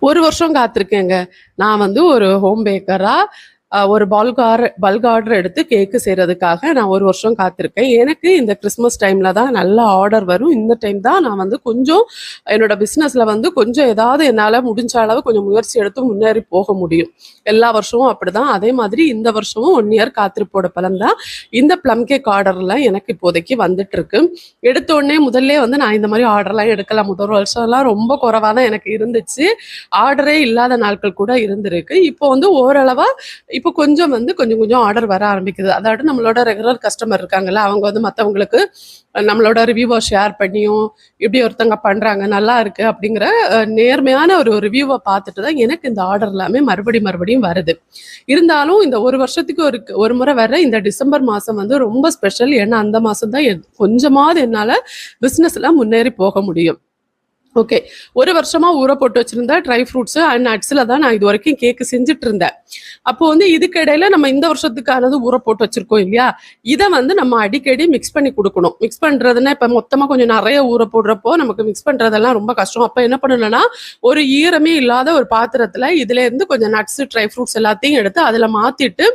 ஒரு வருஷம் காத்திருக்கேங்க. நான் வந்து ஒரு ஹோம் பேக்கரா ஒரு பல்கார் பல்க் ஆர்டர் எடுத்து கேக்கு செய்கிறதுக்காக நான் ஒரு வருஷம் காத்திருக்கேன். எனக்கு இந்த கிறிஸ்மஸ் டைமில் தான் நல்ல ஆர்டர் வரும். இந்த டைம் தான் நான் வந்து கொஞ்சம் என்னோட பிஸ்னஸில் வந்து கொஞ்சம் ஏதாவது என்னால் முடிஞ்ச அளவு கொஞ்சம் முயற்சி எடுத்து முன்னேறி போக முடியும். எல்லா வருஷமும் அப்படிதான். அதே மாதிரி இந்த வருஷமும் ஒன் இயர் காத்திருப்போட பலன் தான். இந்த ப்ளம் கேக் ஆர்டரில் எனக்கு இப்போதைக்கு வந்துட்டு இருக்கு. எடுத்த உடனே முதல்ல வந்து நான் இந்த மாதிரி ஆர்டர்லாம் எடுக்கலாம். முதல் வருஷம்லாம் ரொம்ப குறைவா தான் எனக்கு இருந்துச்சு. ஆர்டரே இல்லாத நாட்கள் கூட இருந்திருக்கு. இப்போ வந்து ஓரளவாக இப்போ கொஞ்சம் வந்து கொஞ்சம் கொஞ்சம் ஆர்டர் வர ஆரம்பிக்குது. அதாவது நம்மளோட ரெகுலர் கஸ்டமர் இருக்காங்கல்ல அவங்க வந்து மற்றவங்களுக்கு நம்மளோட ரிவ்யூவை ஷேர் பண்ணியும் இப்படி ஒருத்தங்க பண்ணுறாங்க நல்லா இருக்கு அப்படிங்கிற நேர்மையான ஒரு ரிவ்யூவை பார்த்துட்டு தான் எனக்கு இந்த ஆர்டர் எல்லாமே மறுபடி மறுபடியும் வருது. இருந்தாலும் இந்த ஒரு வருஷத்துக்கு ஒரு ஒரு முறை வர இந்த டிசம்பர் மாதம் வந்து ரொம்ப ஸ்பெஷல் ஏன்னா அந்த மாதம் தான் கொஞ்சமாவது என்னால் பிஸ்னஸ்லாம் முன்னேறி போக முடியும். ஓகே ஒரு வருஷமா ஊற போட்டு வச்சிருந்த ட்ரை ஃப்ரூட்ஸ் அண்ட் நட்ஸ்ல தான் நான் இது வரைக்கும் கேக்கு செஞ்சுட்டு இருந்தேன். அப்போ வந்து இதுக்கு இடையில நம்ம இந்த வருஷத்துக்கானது ஊற போட்டு வச்சிருக்கோம் இல்லையா? இதை வந்து நம்ம அடிக்கடி மிக்ஸ் பண்ணி கொடுக்கணும். மிக்ஸ் பண்றதுன்னா இப்ப மொத்தமா கொஞ்சம் நிறைய ஊற போடுறப்போ நமக்கு மிக்ஸ் பண்றதெல்லாம் ரொம்ப கஷ்டம். அப்ப என்ன பண்ணணும்னா ஒரு ஈரமே இல்லாத ஒரு பாத்திரத்துல இதுல இருந்து கொஞ்சம் நட்ஸ் ட்ரை ஃப்ரூட்ஸ் எல்லாத்தையும் எடுத்து அதுல மாத்திட்டு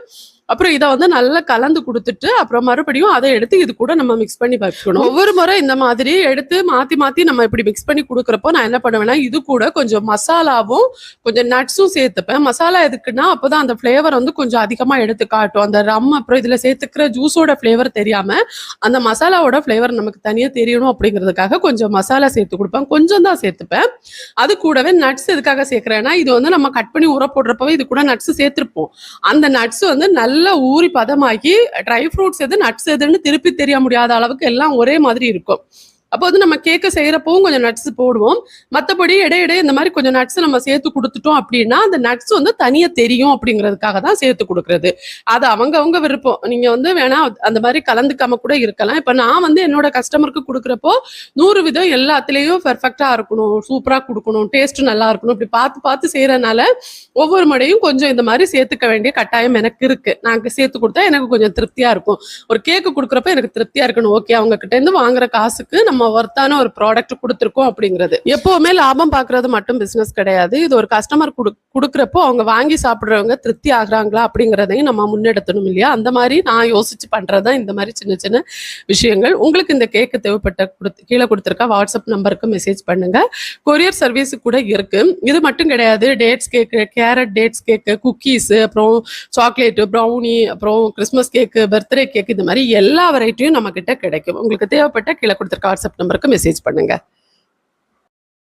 அப்புறம் இதை வந்து நல்லா கலந்து கொடுத்துட்டு அப்புறம் மறுபடியும் அதை எடுத்து இது கூட நம்ம மிக்ஸ் பண்ணி வைக்கணும். ஒவ்வொரு முறை இந்த மாதிரி எடுத்து மாத்தி மாத்தி நம்ம இப்படி மிக்ஸ் பண்ணி கொடுக்குறப்போ நான் என்ன பண்ணுவேன்னா இது கூட கொஞ்சம் மசாலாவும் கொஞ்சம் நட்ஸும் சேர்த்துப்பேன். மசாலா எதுக்குன்னா அப்போதான் அந்த ஃப்ளேவர் வந்து கொஞ்சம் அதிகமா எடுத்து காட்டும். அந்த ரம் அப்புறம் இதுல சேர்த்துக்கிற ஜூஸோட ஃப்ளேவர் தெரியாம அந்த மசாலாவோட ஃப்ளேவர் நமக்கு தனியா தெரியணும் அப்படிங்கிறதுக்காக கொஞ்சம் மசாலா சேர்த்து கொடுப்பேன். கொஞ்சம் தான் சேர்த்துப்பேன். அது கூடவே நட்ஸ் எதுக்காக சேர்க்கிறேன்னா இது வந்து நம்ம கட் பண்ணி உர போடுறப்பவே இது கூட நட்ஸ் சேர்த்துருப்போம். அந்த நட்ஸ் வந்து நல்ல ஊறி பதமாக்கி ட்ரை ஃப்ரூட்ஸ் எது நட்ஸ் எதுன்னு திருப்பி தெரிய முடியாத அளவுக்கு எல்லாம் ஒரே மாதிரி இருக்கும். அப்போ வந்து நம்ம கேக்க செய்யறப்பவும் கொஞ்சம் நட்ஸ் போடுவோம். மற்றபடி இடையிடையே இந்த மாதிரி கொஞ்சம் நட்ஸ் நம்ம சேர்த்து கொடுத்துட்டோம் அப்படின்னா அந்த நட்ஸ் வந்து தனியா தெரியும் அப்படிங்கிறதுக்காக தான் சேர்த்து கொடுக்கறது. அது அவங்க அவங்க விருப்பம். நீங்க வந்து வேணா அந்த மாதிரி கலந்துக்காம கூட இருக்கலாம். இப்ப நான் வந்து என்னோட கஸ்டமருக்கு கொடுக்குறப்போ நூறு விதம் எல்லாத்துலேயும் பெர்ஃபெக்டா இருக்கணும் சூப்பரா கொடுக்கணும் டேஸ்ட் நல்லா இருக்கணும். இப்படி பார்த்து பார்த்து செய்யறதுனால ஒவ்வொரு முறையும் கொஞ்சம் இந்த மாதிரி சேர்த்துக்க வேண்டிய கட்டாயம் எனக்கு இருக்கு. நாங்கள் சேர்த்து கொடுத்தா எனக்கு கொஞ்சம் திருப்தியா இருக்கும். ஒரு கேக்கு கொடுக்குறப்ப எனக்கு திருப்தியா இருக்கணும். ஓகே அவங்க கிட்ட இருந்து வாங்குற காசுக்கு நம்ம ஒர்த்தான ஒரு ப்ராடக்ட் கொடுத்துருக்கோம் அப்படிங்கிறது. எப்பவுமே லாபம் பாக்குறது மட்டும் பிசினஸ் கிடையாது. இது ஒரு கஸ்டமர் கொடுக்குறப்போ அவங்க வாங்கி சாப்பிட்றவங்க திருப்தி ஆகுறாங்களா அப்படிங்கிறதையும் நம்ம முன்னெடுத்தணும் இல்லையா? அந்த மாதிரி நான் யோசிச்சு பண்ணுறதான் இந்த மாதிரி சின்ன சின்ன விஷயங்கள். உங்களுக்கு இந்த கேக்கு தேவைப்பட்ட கொடுத்து கீழே கொடுத்துருக்க வாட்ஸ்அப் நம்பருக்கு மெசேஜ் பண்ணுங்க. கொரியர் சர்வீஸ் கூட இருக்கு. இது மட்டும் கிடையாது. Dates cake carrot dates cake cookies அப்புறம் சாக்லேட்டு ப்ரௌனி அப்புறம் கிறிஸ்மஸ் கேக்கு பர்த்டே கேக் இந்த மாதிரி எல்லா வெரைட்டியும் நம்ம கிட்ட கிடைக்கும். உங்களுக்கு தேவைப்பட்ட கீழே கொடுத்துருக்க வாட்ஸ்அப் நம்பருக்கு மெசேஜ் பண்ணுங்க.